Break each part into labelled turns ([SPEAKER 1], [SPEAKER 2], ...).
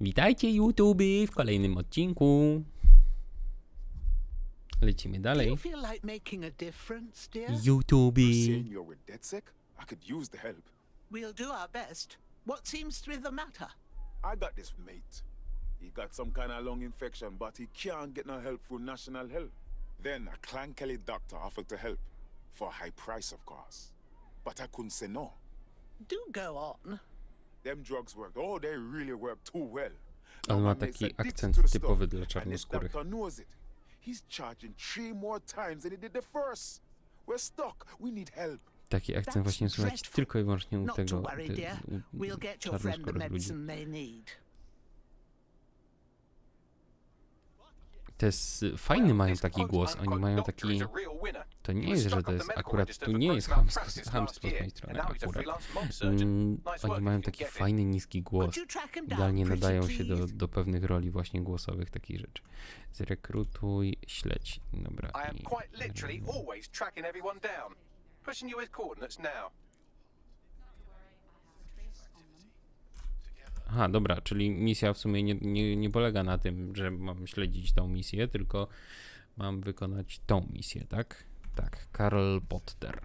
[SPEAKER 1] Witajcie YouTube w kolejnym odcinku. Lecimy
[SPEAKER 2] Do you
[SPEAKER 1] dalej.
[SPEAKER 2] feel like making a difference, dear?
[SPEAKER 1] YouTube.
[SPEAKER 3] Saying with DedSec? I could use the help.
[SPEAKER 2] We'll do our best. What seems to be the matter?
[SPEAKER 3] I got this mate. He got some kind of lung infection, but he can't get no help through national health. Then a Clan Kelly doctor offered to help. For a high price, of course. But I couldn't say no.
[SPEAKER 2] Do go on.
[SPEAKER 3] Them drugs work. Oh, they really work too well.
[SPEAKER 1] On ma taki
[SPEAKER 3] said, "Ditch
[SPEAKER 1] akcent
[SPEAKER 3] to the stuff,"
[SPEAKER 1] typowy dla czarnoskórych.
[SPEAKER 3] doctor knows it. He's charging three more times than he did the first. We're stuck. We need help.
[SPEAKER 1] Taki akcent właśnie słychać tylko i wyłącznie u
[SPEAKER 2] Not to
[SPEAKER 1] tego
[SPEAKER 2] worry,
[SPEAKER 1] ty-
[SPEAKER 2] dear.
[SPEAKER 1] u-
[SPEAKER 2] We'll get your friend the
[SPEAKER 1] czarnoskórych ludzi.
[SPEAKER 2] medicine they need.
[SPEAKER 1] To jest fajny mają taki głos, oni mają taki... To nie jest, że to jest akurat, tu nie jest chamstwo, chamstwo z mojej strony akurat. Mm, oni mają taki fajny, niski głos. Idealnie nadają się do, do pewnych roli właśnie głosowych, takich rzeczy. Zrekrutuj, śledź. Dobra.
[SPEAKER 4] I am
[SPEAKER 1] i-
[SPEAKER 4] quite literally always tracking everyone down. Pushing you with coordinates now.
[SPEAKER 1] Aha, dobra, czyli misja w sumie nie, nie, nie polega na tym, że mam śledzić tą misję, tylko mam wykonać tą misję, tak? Tak, Karl Potter.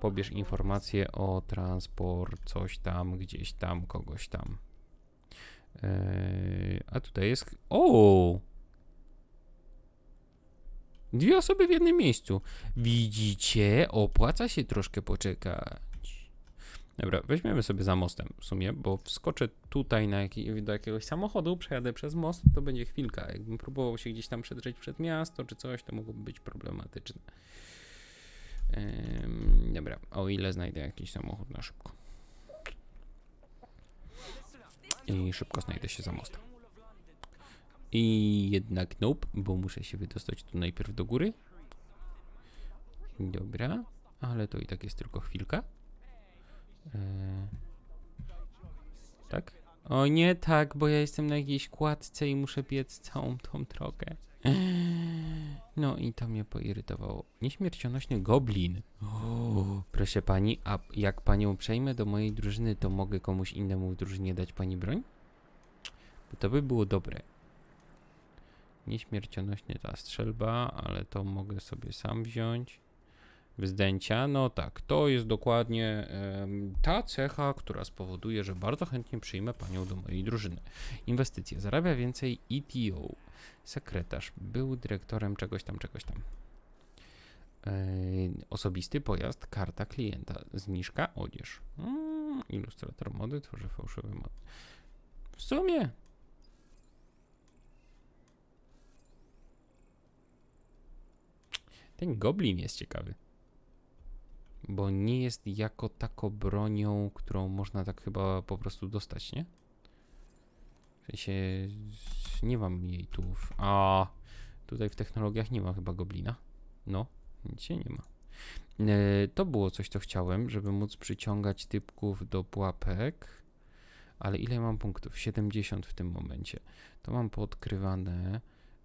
[SPEAKER 1] Pobierz informacje o transport, coś tam, gdzieś tam, kogoś tam. Eee, a tutaj jest. O! Dwie osoby w jednym miejscu. Widzicie? Opłaca się troszkę poczekać. Dobra, weźmiemy sobie za mostem w sumie, bo wskoczę tutaj na jaki, do jakiegoś samochodu, przejadę przez most, to będzie chwilka. Jakbym próbował się gdzieś tam przedrzeć przed miasto czy coś, to mogłoby być problematyczne. Dobra, o ile znajdę jakiś samochód na szybko. I szybko znajdę się za mostem. I jednak nope, bo muszę się wydostać tu najpierw do góry. Dobra, ale to i tak jest tylko chwilka. Eee, tak? O nie tak, bo ja jestem na jakiejś kładce i muszę biec całą tą drogę. No i to mnie poirytowało. Nieśmiercionośny goblin. O, proszę pani, a jak panią przejmę do mojej drużyny, to mogę komuś innemu w drużynie dać pani broń? Bo to by było dobre. Nieśmiercionośny ta strzelba, ale to mogę sobie sam wziąć wzdęcia. No tak, to jest dokładnie ta cecha, która spowoduje, że bardzo chętnie przyjmę panią do mojej drużyny. Inwestycje. Zarabia więcej ETO. Sekretarz. Był dyrektorem czegoś tam, czegoś tam. Ej, osobisty pojazd, karta klienta, zniżka, odzież. Mm, ilustrator mody, tworzy fałszywe mody. W sumie. Ten goblin jest ciekawy bo nie jest jako tako bronią, którą można tak chyba po prostu dostać, nie? W sensie nie mam jej tu. W... A tutaj w technologiach nie ma chyba goblina. No, się nie ma. E, to było coś, co chciałem, żeby móc przyciągać typków do pułapek. Ale ile mam punktów? 70 w tym momencie. To mam poodkrywane.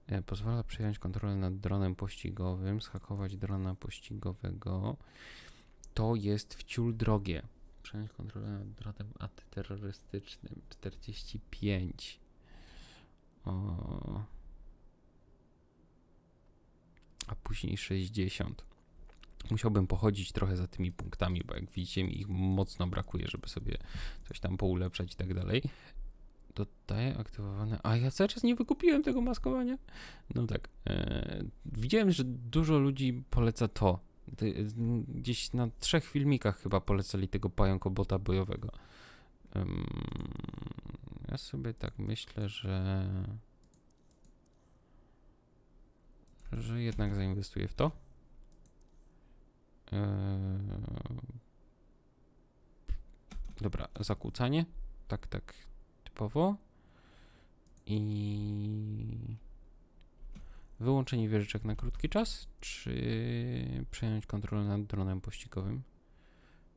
[SPEAKER 1] E, pozwala przejąć kontrolę nad dronem pościgowym, schakować drona pościgowego to jest wciul drogie. Przejąć kontrolę nad dronem antyterrorystycznym 45. O. A później 60. Musiałbym pochodzić trochę za tymi punktami, bo jak widzicie mi ich mocno brakuje, żeby sobie coś tam poulepszać i tak dalej. Dodaję aktywowane. A ja cały czas nie wykupiłem tego maskowania. No tak. E, widziałem, że dużo ludzi poleca to. Z- Gdzieś na trzech filmikach chyba polecali tego pająkobota bojowego. Ja sobie tak myślę, że. że jednak zainwestuję w to. Yy, dobra, zakłócanie. Tak, tak, typowo. I. Wyłączenie wieżyczek na krótki czas, czy przejąć kontrolę nad dronem pościgowym?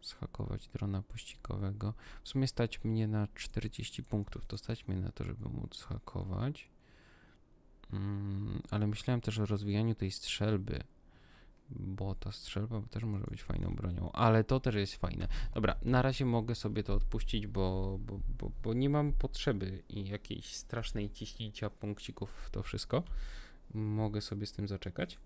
[SPEAKER 1] Schakować drona pościgowego. W sumie stać mnie na 40 punktów, to stać mnie na to, żeby móc hakować. Mm, ale myślałem też o rozwijaniu tej strzelby. Bo ta strzelba też może być fajną bronią, ale to też jest fajne. Dobra, na razie mogę sobie to odpuścić, bo, bo, bo, bo nie mam potrzeby i jakiejś strasznej ciśnięcia punkcików w to wszystko. Mogę sobie z tym zaczekać.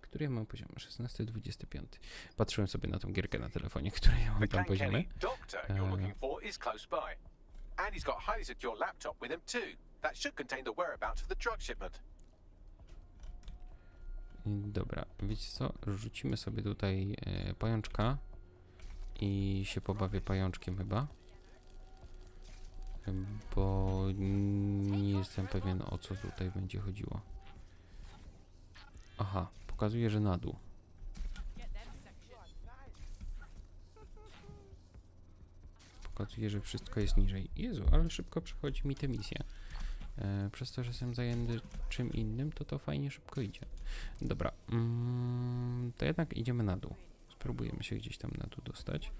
[SPEAKER 1] Który ja mam poziom? 16, 25. Patrzyłem sobie na tą gierkę na telefonie, które ja mam tam poziomy.
[SPEAKER 4] Clankelly doctor you're looking for is close by. And he's got a highly secure laptop with him too. That should contain the whereabouts of the drug shipment.
[SPEAKER 1] I Dobra, wiecie co? Rzucimy sobie tutaj e, pajączka i się pobawię pajączkiem chyba. Em, Bo nie jestem pewien o co tutaj będzie chodziło. Aha, pokazuje, że na dół. Pokazuje, że wszystko jest niżej. Jezu, ale szybko przechodzi mi te misje. E, przez to, że jestem zajęty czym innym, to to fajnie szybko idzie. Dobra, mm, to jednak idziemy na dół. Spróbujemy się gdzieś tam na dół dostać.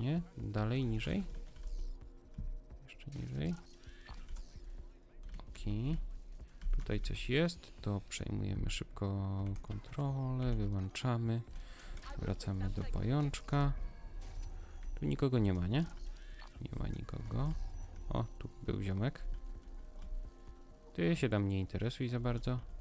[SPEAKER 1] Nie? Dalej, niżej? Okej. Tutaj coś jest, to przejmujemy szybko kontrolę, wyłączamy. Wracamy do pajączka. Tu nikogo nie ma, nie? Nie ma nikogo. O, tu był ziomek. Ty się tam nie interesuj za bardzo.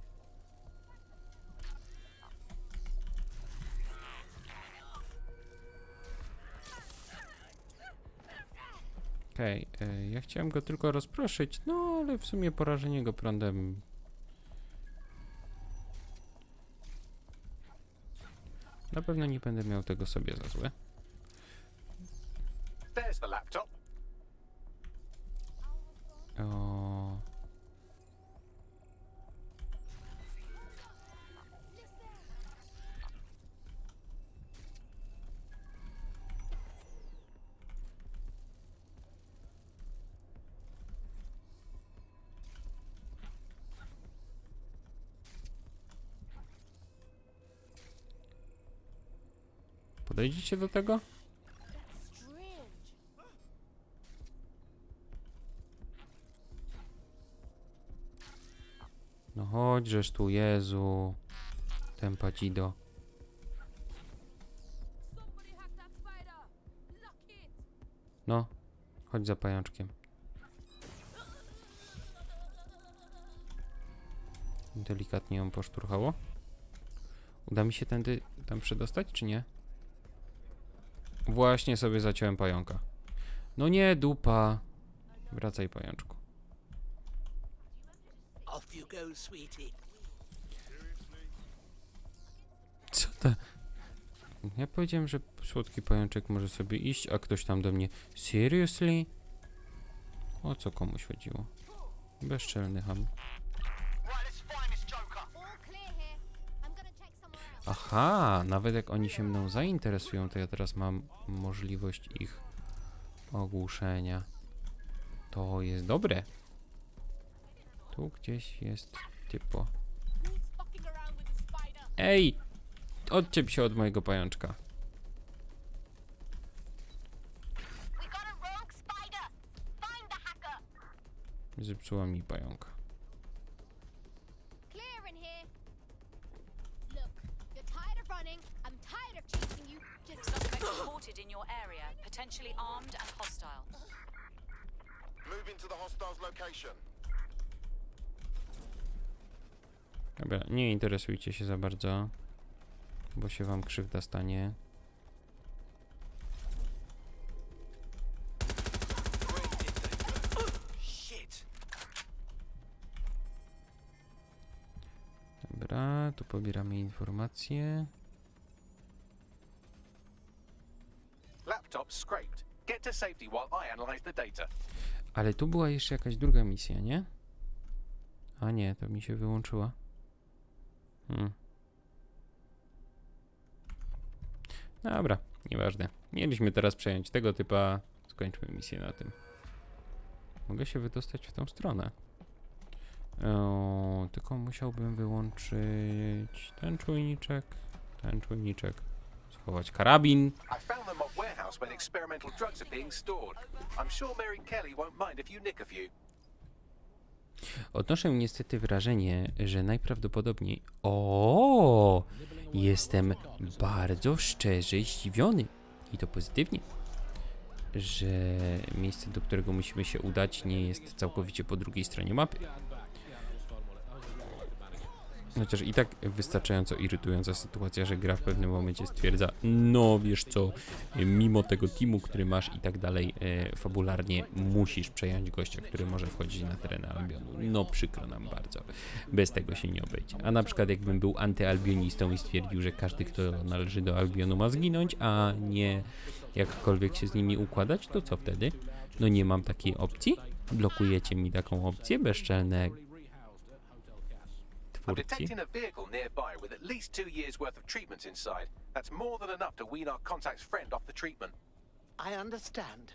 [SPEAKER 1] Okej, e, ja chciałem go tylko rozproszyć, no ale w sumie porażenie go prądem Na pewno nie będę miał tego sobie za złe. Podejdziecie do tego? No chodźżeż tu, Jezu.
[SPEAKER 5] Lock it.
[SPEAKER 1] No, chodź za pajączkiem. Delikatnie ją poszturchało. Uda mi się tędy tam przedostać, czy nie? Właśnie sobie zaciąłem pająka. No nie, dupa. Wracaj, pajączku. Co to? Ja powiedziałem, że słodki pajączek może sobie iść, a ktoś tam do mnie. Seriously? O co komuś chodziło? Bezczelny ham. Aha, nawet jak oni się mną zainteresują, to ja teraz mam możliwość ich ogłuszenia. To jest dobre. Tu gdzieś jest typo. Ej! Odczep się od mojego pajączka. Zepsuła mi pająka. Interesujcie się za bardzo, bo się wam krzywda stanie. Dobra, tu pobieramy informacje.
[SPEAKER 4] Laptop scraped. Get to safety while I analyze the data.
[SPEAKER 1] Ale tu była jeszcze jakaś druga misja, nie? A nie, to mi się wyłączyła. Hmm. Dobra, nieważne. Mieliśmy teraz przejąć tego typa. Skończmy misję na tym. Mogę się wydostać w tą stronę. O, tylko musiałbym wyłączyć ten czujniczek, ten czujniczek, schować karabin.
[SPEAKER 4] I
[SPEAKER 1] Odnoszę niestety wrażenie, że najprawdopodobniej. O, jestem bardzo szczerze zdziwiony i to pozytywnie, że miejsce, do którego musimy się udać, nie jest całkowicie po drugiej stronie mapy. Chociaż i tak wystarczająco irytująca sytuacja, że gra w pewnym momencie stwierdza, no wiesz co, mimo tego teamu, który masz i tak dalej, e, fabularnie musisz przejąć gościa, który może wchodzić na tereny Albionu. No przykro nam bardzo. Bez tego się nie obejdzie. A na przykład jakbym był antyalbionistą i stwierdził, że każdy, kto należy do Albionu ma zginąć, a nie jakkolwiek się z nimi układać, to co wtedy? No nie mam takiej opcji? Blokujecie mi taką opcję? Bezczelne
[SPEAKER 4] I'm
[SPEAKER 1] twórcy.
[SPEAKER 4] detecting a vehicle nearby with at least two years' worth of treatments inside. That's more than enough to wean our contact's friend off the treatment.
[SPEAKER 2] I understand.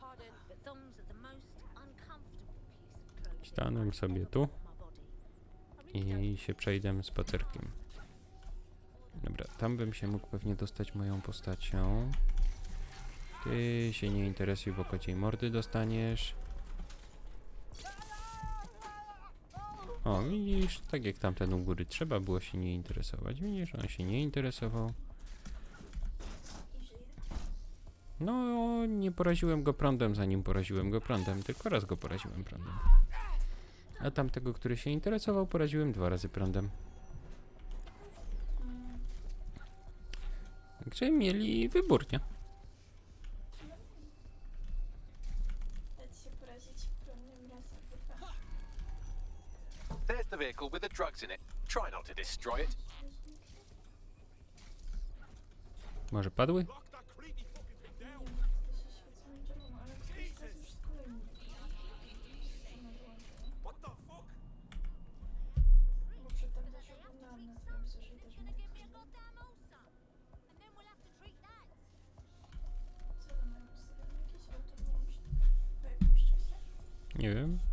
[SPEAKER 5] Pardon, but thumbs are the most uncomfortable piece of clothing
[SPEAKER 1] Stanę sobie tu i się przejdę spacerkiem. Dobra, tam bym się mógł pewnie dostać moją postacią. Ty się nie interesuj, bo kociej mordy dostaniesz. O, widzisz, tak jak tamten u góry, trzeba było się nie interesować. Widzisz, on się nie interesował. No, nie poraziłem go prądem, zanim poraziłem go prądem, tylko raz go poraziłem prądem. A tamtego, który się interesował, poraziłem dwa razy prądem. Także mieli wybór, nie?
[SPEAKER 4] Vehicle with the drugs in it. Try not to destroy it.
[SPEAKER 1] Może padły?
[SPEAKER 6] To się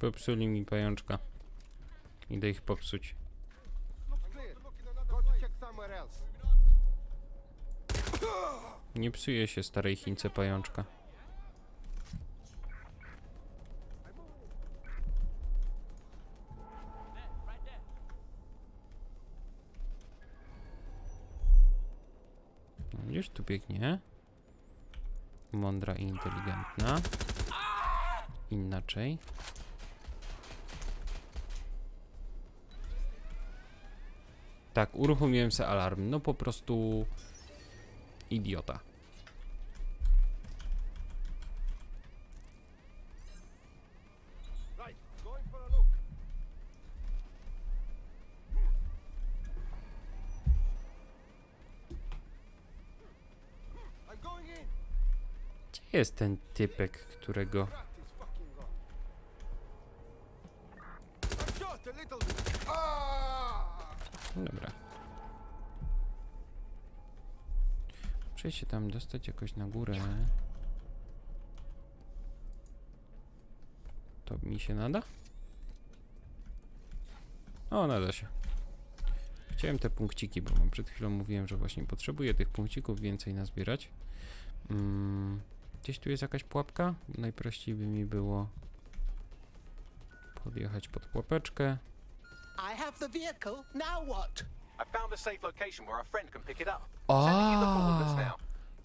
[SPEAKER 1] Popsuli mi pajączka. Idę ich popsuć. Nie psuje się starej Chince pajączka. No, Widzisz, tu biegnie. Mądra i inteligentna. Inaczej. Tak, uruchomiłem se alarm. No po prostu idiota. Jest ten typek, którego... Dobra. Muszę się tam dostać jakoś na górę. To mi się nada? O, nada się. Chciałem te punkciki, bo przed chwilą mówiłem, że właśnie potrzebuję tych punkcików więcej nazbierać. Mm, gdzieś tu jest jakaś pułapka? Najprościej by mi było podjechać pod pułapeczkę.
[SPEAKER 2] I have the vehicle. Now what?
[SPEAKER 4] I found a safe location where our friend can pick it up.
[SPEAKER 1] A,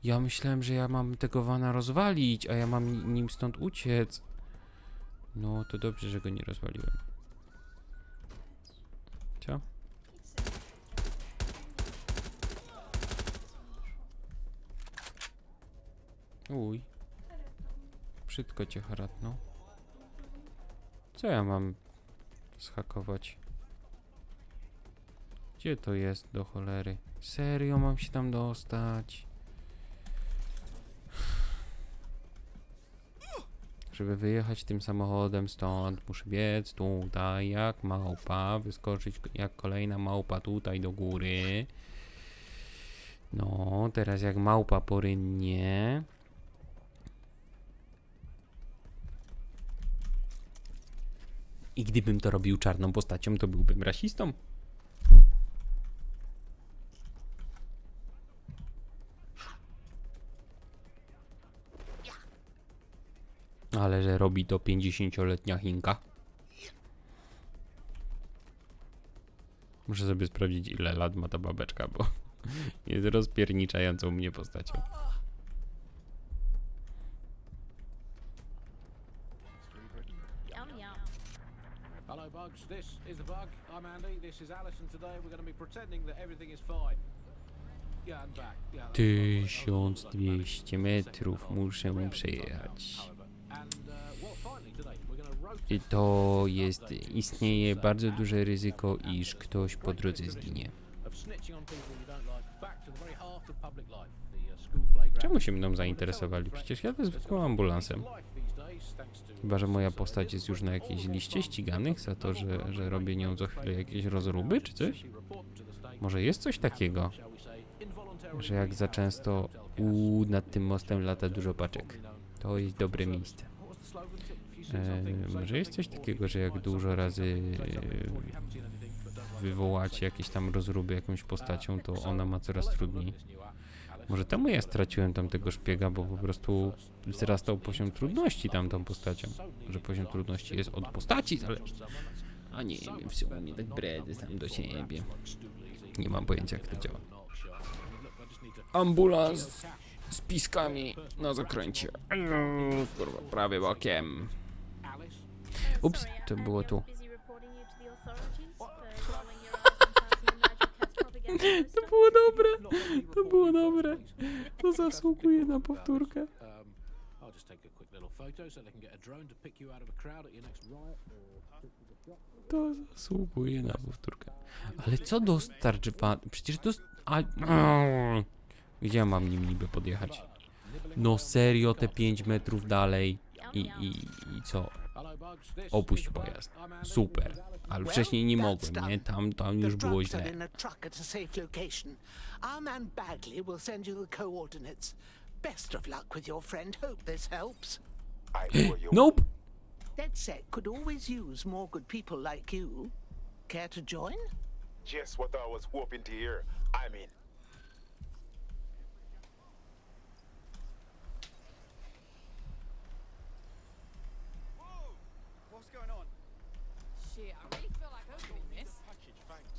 [SPEAKER 1] ja myślałem, że ja mam tego wana rozwalić, a ja mam ni- nim stąd uciec. No to dobrze, że go nie rozwaliłem. Co? Uj. Brzydko cię haratnął. Co ja mam zhakować? Gdzie to jest do cholery? Serio mam się tam dostać? Żeby wyjechać tym samochodem stąd, muszę biec tutaj jak małpa, wyskoczyć jak kolejna małpa tutaj do góry. No, teraz jak małpa porynnie. I gdybym to robił czarną postacią, to byłbym rasistą. Ale że robi to 50-letnia Chinka. Muszę sobie sprawdzić, ile lat ma ta babeczka, bo jest rozpierniczającą mnie postacią.
[SPEAKER 7] Is the Bug. I'm Andy. This is Alice, and today we're going to be pretending that everything is fine. Yeah, and back. Yeah. that's right.
[SPEAKER 1] 1200 metrów muszę przejechać.
[SPEAKER 7] Uh,
[SPEAKER 1] I to jest, istnieje bardzo duże ryzyko, iż ktoś po drodze zginie.
[SPEAKER 7] uh.
[SPEAKER 1] Czemu się mną zainteresowali? Przecież jadę zwykłym ambulansem. Chyba, że moja postać jest już na jakiejś liście ściganych za to, że, że robię nią co chwilę jakieś rozruby czy coś? Może jest coś takiego, że jak za często nad tym mostem lata dużo paczek. To jest dobre miejsce. E, może jest coś takiego, że jak dużo razy
[SPEAKER 7] worry,
[SPEAKER 1] wywołacie jakieś tam rozruby jakąś postacią, to ona ma coraz trudniej. Może temu ja straciłem tamtego szpiega, bo po prostu wzrastał poziom trudności tamtą postacią. Że poziom trudności jest od postaci zależny. A nie wiem, w sumie tak bredy sam do siebie. Nie mam pojęcia jak to działa. Ambulans z piskami na zakręcie. Kurwa, prawie bokiem. Ups, to było tu.
[SPEAKER 6] To
[SPEAKER 1] było dobre, to było dobre. To zasługuje na powtórkę.
[SPEAKER 7] Um, I'll just take a quick little photo so they can get a drone to pick you out of a crowd at your next riot or
[SPEAKER 1] To zasługuje na powtórkę. Ale co dostarcza... Przecież dost... A... Gdzie ja mam nim niby podjechać? No serio, te 5 metrów dalej i, i, i co?
[SPEAKER 7] Hello, Bugs. This
[SPEAKER 1] Opuść
[SPEAKER 7] is the Bug.
[SPEAKER 1] pojazd.
[SPEAKER 7] I'm Andy.
[SPEAKER 1] Super.
[SPEAKER 7] This is Alice.
[SPEAKER 1] Ale
[SPEAKER 2] Well,
[SPEAKER 1] wcześniej nie
[SPEAKER 2] that's
[SPEAKER 1] mogłem,
[SPEAKER 2] done.
[SPEAKER 1] nie? Tam, tam
[SPEAKER 2] The
[SPEAKER 1] już było
[SPEAKER 2] drugs are
[SPEAKER 1] źle.
[SPEAKER 2] in a truck at a safe location. Our man Bagley will send you the coordinates. Best of luck with your friend. Hope this helps.
[SPEAKER 8] I owe you.
[SPEAKER 1] Nope!
[SPEAKER 2] DedSec could always use more good people like you. Care to join?
[SPEAKER 8] Just what I was hoping to hear. I'm in.
[SPEAKER 9] Shit, I really feel like opening this.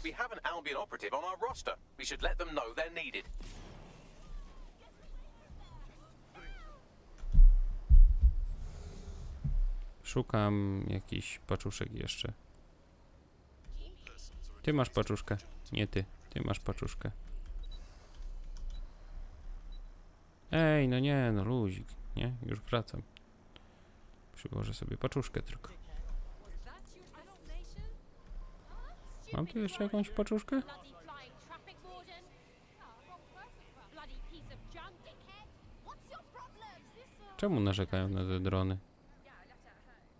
[SPEAKER 4] We have an Albion operative on our roster. We should let them know they're needed.
[SPEAKER 1] Szukam jakichś paczuszek jeszcze. Ty masz paczuszkę. Nie ty. Ty masz paczuszkę. Ej, no nie, no luzik. Nie? Już wracam. Przyłożę sobie paczuszkę tylko. Mam tu jeszcze jakąś paczuszkę? Czemu narzekają na te drony?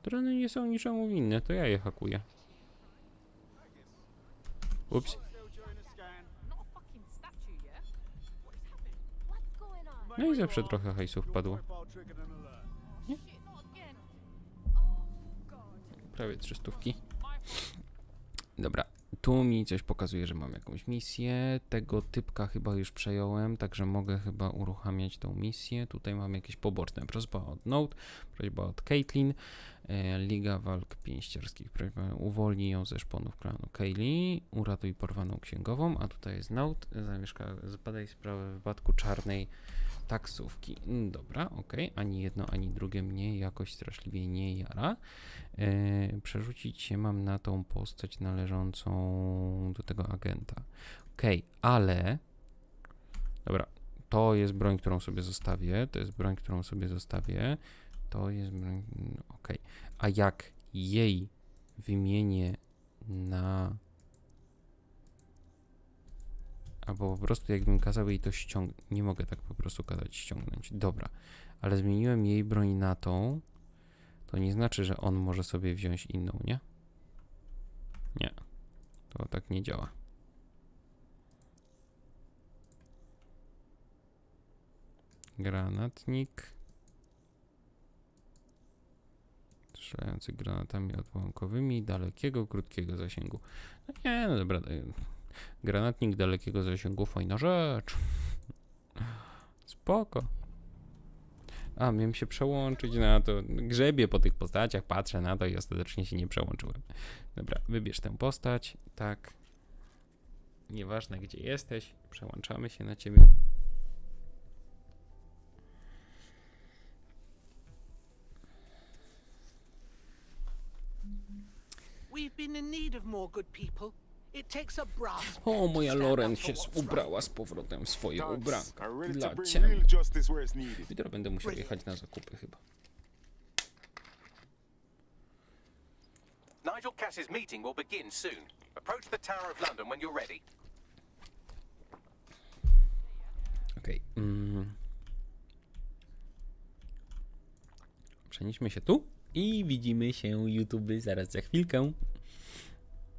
[SPEAKER 1] Drony nie są niczemu winne, to ja je hakuję. Ups. No i zawsze trochę hajsów padło.
[SPEAKER 9] God.
[SPEAKER 1] Prawie trzy stówki. Dobra, tu mi coś pokazuje, że mam jakąś misję. Tego typka chyba już przejąłem, także mogę chyba uruchamiać tą misję. Tutaj mam jakieś poboczne. Prośba od Note, prośba od Caitlin, e, Liga Walk Pięściarskich. Prośba uwolnij ją ze szponów klanu Kaylee, uratuj porwaną księgową, a tutaj jest Note, zamieszka, zbadaj sprawę wypadku czarnej taksówki. Mm, Dobra, okej, ani jedno, ani drugie mnie jakoś straszliwie nie jara. E, przerzucić się mam na tą postać należącą do tego agenta. Okej, ale. Dobra, to jest broń, którą sobie zostawię. To jest broń, którą sobie zostawię. To jest broń. Okej. A jak jej wymienię na. Albo po prostu jakbym kazał jej to ściągnąć. Nie mogę tak po prostu kazać ściągnąć. Dobra, ale zmieniłem jej broń na tą to nie znaczy, że on może sobie wziąć inną, nie? Nie. To tak nie działa. Granatnik. Strzelający granatami odłamkowymi dalekiego, krótkiego zasięgu. No nie, no dobra. Granatnik dalekiego zasięgu, fajna rzecz. Spoko. A, miałem się przełączyć na to. Grzebię po tych postaciach, patrzę na to i ostatecznie się nie przełączyłem. Dobra, wybierz tę postać. Tak. Nieważne gdzie jesteś, przełączamy się na ciebie.
[SPEAKER 2] We've been in need of more good people.
[SPEAKER 1] O, moja Loren się ubrała z powrotem w swoje ubranka. Dla ciebie. Jutro będę musiał jechać na zakupy chyba.
[SPEAKER 4] Nigel Cass's meeting will begin soon. Approach the Tower of London when you're ready.
[SPEAKER 1] Okej. Mm. Przenieśmy się tu i widzimy się YouTube zaraz za chwilkę.